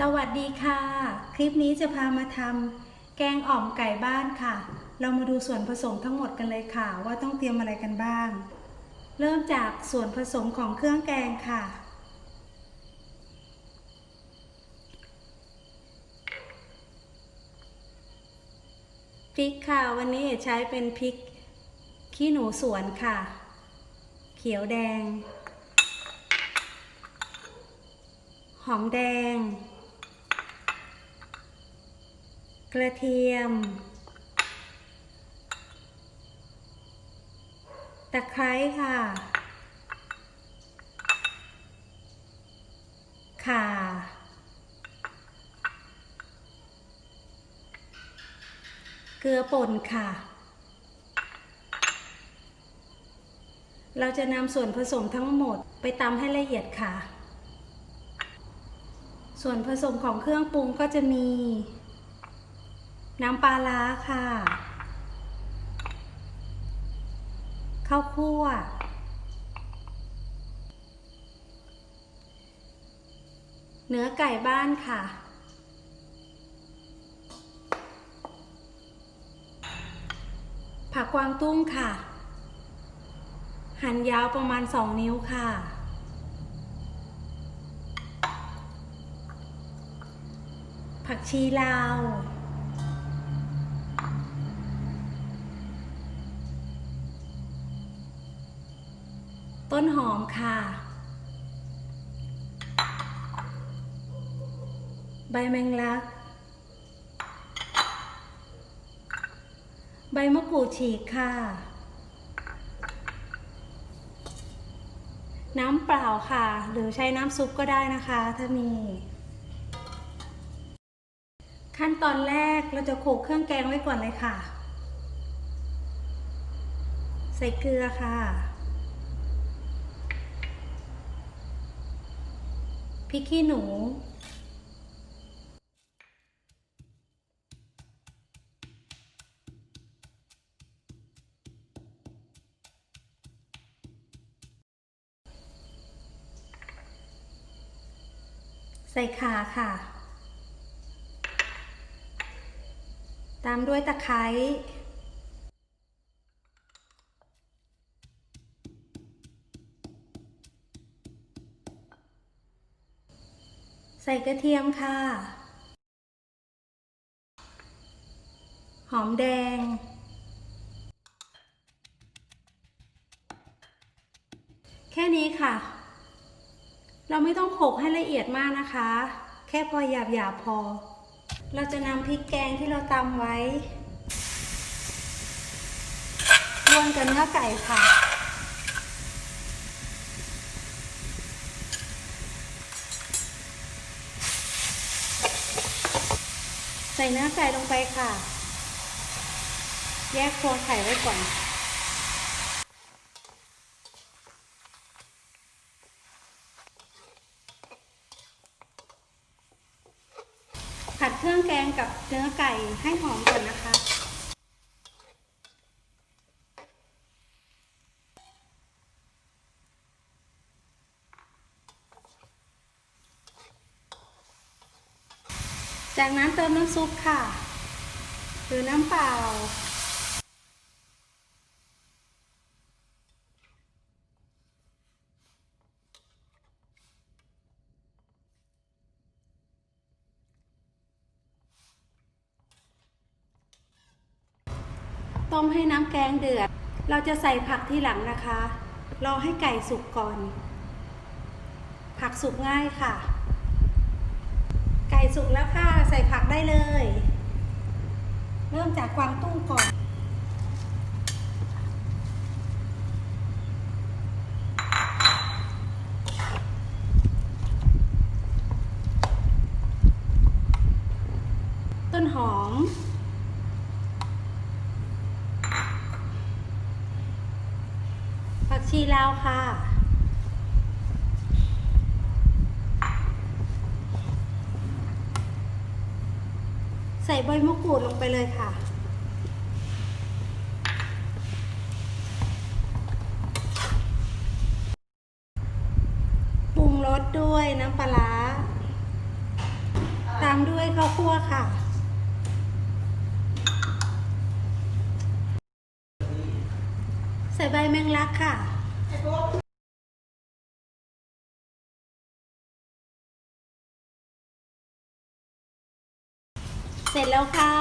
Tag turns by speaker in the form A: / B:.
A: สวัสดีค่ะ คลิปนี้จะพามาทำแกงอ่อมไก่บ้านค่ะ เรามาดูส่วนผสมทั้งหมดกันเลยค่ะ ว่าต้องเตรียมอะไรกันบ้าง เริ่มจากส่วนผสมของเครื่องแกงค่ะ พริกค่ะ วันนี้ใช้เป็นพริกขี้หนูสวนค่ะ เขียวแดง หอมแดง กระเทียม ตะไคร้ค่ะ ข่า เกลือป่นค่ะ เราจะนำส่วนผสมทั้งหมดไปตำให้ละเอียดค่ะ ส่วนผสมของเครื่องปรุงก็จะมี น้ำปลาร้าค่ะ ข้าวคั่ว เนื้อไก่บ้านค่ะ ผักกวางตุ้งค่ะ หั่นยาวประมาณ2นิ้วค่ะ ผักชีลาว ต้นหอมค่ะ ใบแมงลัก ใบมะกรูดฉีกค่ะ น้ำเปล่าค่ะ หรือใช้น้ำซุปก็ได้นะคะ ถ้ามี ขั้นตอนแรกเราจะโขลกเครื่องแกงไว้ก่อนเลยค่ะ ใส่เกลือค่ะ ริกขี้หนู ใส่ขาค่ะ ตามด้วยตะไคร้ ใส่กระเทียมค่ะ หอมแดง แค่นี้ค่ะ เราไม่ต้องโขกให้ละเอียดมากนะคะ แค่พอหยาบหยาบๆพอ เราจะนำพริกแกงที่เราตำไว้รวนกับเนื้อไก่ค่ะ ใส่เนื้อไก่ลงไปค่ะ แยกตัวไข่ไว้ก่อน ผัดเครื่องแกงกับเนื้อไก่ให้หอมก่อนนะคะ จากนั้นเติมน้ำซุปค่ะ หรือน้ำเปล่า ต้มให้น้ำแกงเดือด เราจะใส่ผักที่หลังนะคะ รอให้ไก่สุกก่อน ผักสุกง่ายค่ะ ไก่สุกแล้วค่ะ ใส่ผักได้เลย เริ่มจากกวางตุ้งก่อนต้นหอม ผักชีลาวค่ะ ใส่ใบมะกรูดลงไปเลยค่ะ ปรุงรสด้วยน้ำปลาร้าามด้วยข้าวคั่วค่ะ ใส่ใบแมงลักค่ะ เสร็จแล้วค่ะ